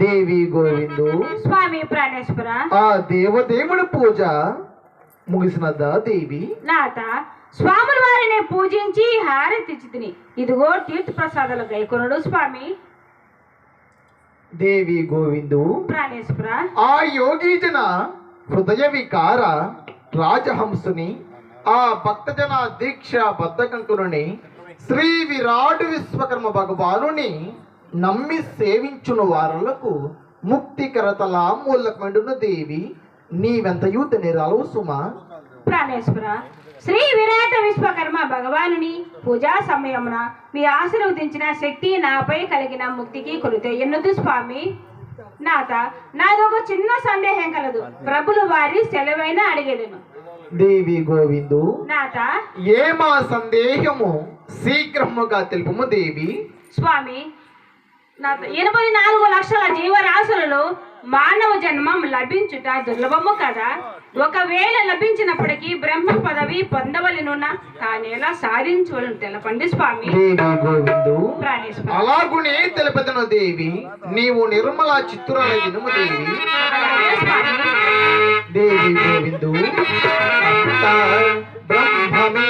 దేవి గోవిందు స్వామి ప్రాణేశ్వర. ఆ దేవదేవుడి పూజ ముగిసినదా దేవి. నాత స్వాముల వారిని పూజించి హారతి తిని ఇదిగో తీర్థ ప్రసాదాలు గైకొనుడు స్వామి. దేవి గోవిందు ప్రాణేశ్వర. ఆ యోగీజన హృదయ వికార రాజహంసుని ఆ భక్తజన దీక్ష బద్ధకంకుని శ్రీ విరాట్ విశ్వకర్మ భగవానుని నమ్మి సేవించును వారులకు ముక్తికరతల మూలకమండున దేవి. నీవెంతయు నిరాలు సుమా? ప్రాణేశ్వర శ్రీ విరాట విశ్వకర్మ భగవానుని పూజా సమయమున మీ ఆశీర్వదించిన శక్తి నాపై కలిగిన ముక్తికి కొలుత ఎన్నదు స్వామి? నాత నాదొక చిన్న సందేహం కలదు. ప్రభులు వారి సెలవైన అడిగేదను. దేవి గోవిందు నాత ఏమా సందేహము శీఘ్రముగా తెలుపుము దేవి? స్వామి ఎనభై నాలుగు లక్షల జీవరాశులలో మానవ జన్మం లభించుట దుర్లభము కదా? ఒకవేళ లభించినప్పటికీ బ్రహ్మ పదవి పొందవలెనున్న తానేలా సాధించవలను తెలపండి స్వామి. అలాగునే తెలుపదను దేవి నీవు నిర్మల చిత్తురాల వినుము దేవి. దేవి గోవిందు. బ్రహ్మమే